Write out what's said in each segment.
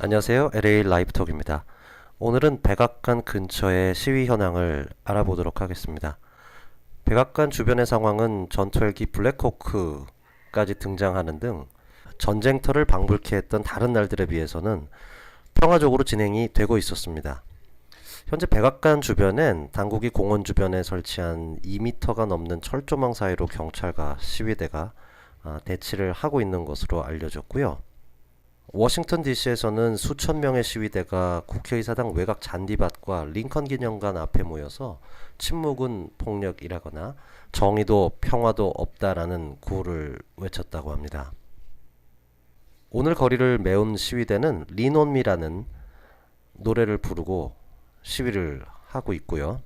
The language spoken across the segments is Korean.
안녕하세요. LA 라이브톡입니다. 오늘은 백악관 근처의 시위 현황을 알아보도록 하겠습니다. 백악관 주변의 상황은 전투헬기 블랙호크까지 등장하는 등 전쟁터를 방불케 했던 다른 날들에 비해서는 평화적으로 진행이 되고 있었습니다. 현재 백악관 주변엔 당국이 공원 주변에 설치한 2m가 넘는 철조망 사이로 경찰과 시위대가 아, 대치를 하고 있는 것으로 알려졌고요. 워싱턴 DC에서는 수천 명의 시위대가 국회의사당 외곽 잔디밭과 링컨 기념관 앞에 모여서 침묵은 폭력이라거나 정의도 평화도 없다라는 구호를 외쳤다고 합니다. 오늘 거리를 메운 시위대는 리논미라는 노래를 부르고 시위를 하고 있고요.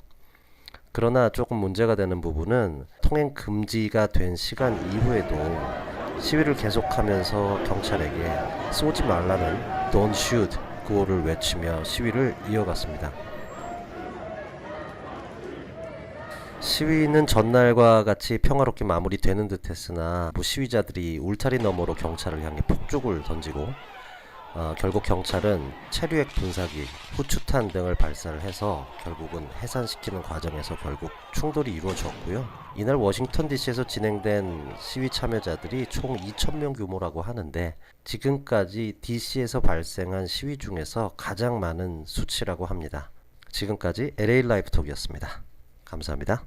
그러나 조금 문제가 되는 부분은 통행 금지가 된 시간 이후에도 시위를 계속하면서 경찰에게 쏘지 말라는 Don't shoot 구호를 외치며 시위를 이어갔습니다. 시위는 전날과 같이 평화롭게 마무리되는 듯 했으나 뭐 시위자들이 울타리 너머로 경찰을 향해 폭죽을 던지고 어, 결국 경찰은 체류액 분사기, 후추탄 등을 발사를 해서 결국은 해산시키는 과정에서 결국 충돌이 이루어졌고요. 이날 워싱턴 DC에서 진행된 시위 참여자들이 총 2,000명 규모라고 하는데 지금까지 DC에서 발생한 시위 중에서 가장 많은 수치라고 합니다. 지금까지 LA 라이프톡이었습니다. 감사합니다.